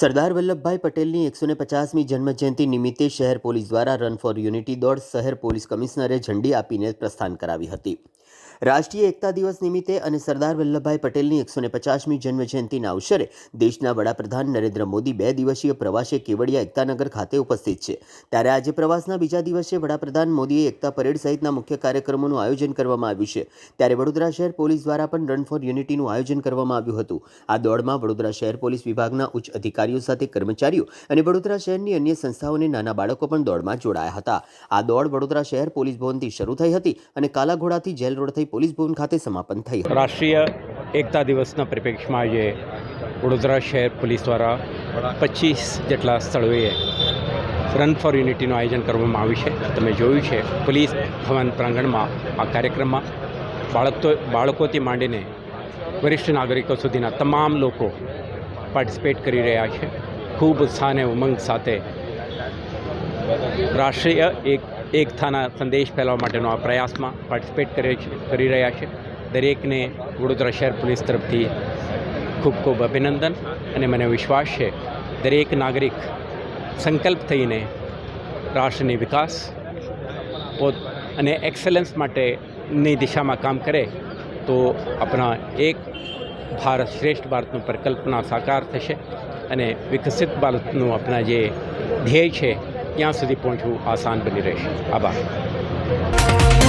સરદાર વલ્લભભાઈ પટેલની એકસો ને પચાસમી જન્મજયંતિ નિમિત્તે શહેર પોલીસ દ્વારા રન ફોર યુનિટી દોડ શહેર પોલીસ કમિશનરે ઝંડી આપીને પ્રસ્થાન કરાવી હતી. રાષ્ટ્રીય એકતા દિવસ નિમિત્તે અને સરદાર વલ્લભભાઈ પટેલની એકસો પચાસમી જન્મજયંતિના અવસરે દેશના વડાપ્રધાન નરેન્દ્ર મોદી બે દિવસીય પ્રવાસે કેવડિયા એકતાનગર ખાતે ઉપસ્થિત છે. ત્યારે આજે પ્રવાસના બીજા દિવસે વડાપ્રધાન મોદીએ એકતા પરેડ સહિતના મુખ્ય કાર્યક્રમોનું આયોજન કરવામાં આવ્યું છે. ત્યારે વડોદરા શહેર પોલીસ દ્વારા પણ રન ફોર યુનિટીનું આયોજન કરવામાં આવ્યું હતું. આ દોડમાં વડોદરા શહેર પોલીસ વિભાગના ઉચ્ચ અધિકારીઓ સાથે કર્મચારીઓ અને વડોદરા શહેરની અન્ય સંસ્થાઓને નાના બાળકો પણ દોડમાં જોડાયા હતા. આ દોડ વડોદરા શહેર પોલીસ ભવનથી શરૂ થઈ હતી અને કાલાઘોડાથી જેલ રોડ થઈ પોલીસ ભવન ખાતે સમાપન થઈ રાષ્ટ્રીય એકતા દિવસના પરિપ્રેક્ષમાં આજે વડોદરા શહેર પોલીસ દ્વારા પચીસ જેટલા સ્થળોએ રન ફોર યુનિટીનું આયોજન કરવામાં આવ્યું છે. તમે જોયું છે, પોલીસ ભવન પ્રાંગણમાં આ કાર્યક્રમમાં બાળકો, બાળકોથી માંડીને વરિષ્ઠ નાગરિકો સુધીના તમામ લોકો પાર્ટિસિપેટ કરી રહ્યા છે. ખૂબ ઉત્સાહ અને ઉમંગ સાથે રાષ્ટ્રીય એક એકતાના સંદેશ ફેલાવવા માટેનો આ પ્રયાસમાં પાર્ટિસિપેટ કરી રહ્યા છે. દરેકને વડોદરા શહેર પોલીસ તરફથી ખૂબ ખૂબ અભિનંદન અને મને વિશ્વાસ છે, દરેક નાગરિક સંકલ્પ થઈને રાષ્ટ્રની વિકાસ પોત અને એક્સેલન્સ માટેની દિશામાં કામ કરે તો આપણા એક ભારત શ્રેષ્ઠ ભારતનું પરિકલ્પના સાકાર થશે અને વિકસિત ભારતનું આપણા જે ધ્યેય છે ત્યાં સુધી પહોંચવું આસાન બની રહેશે. આભાર.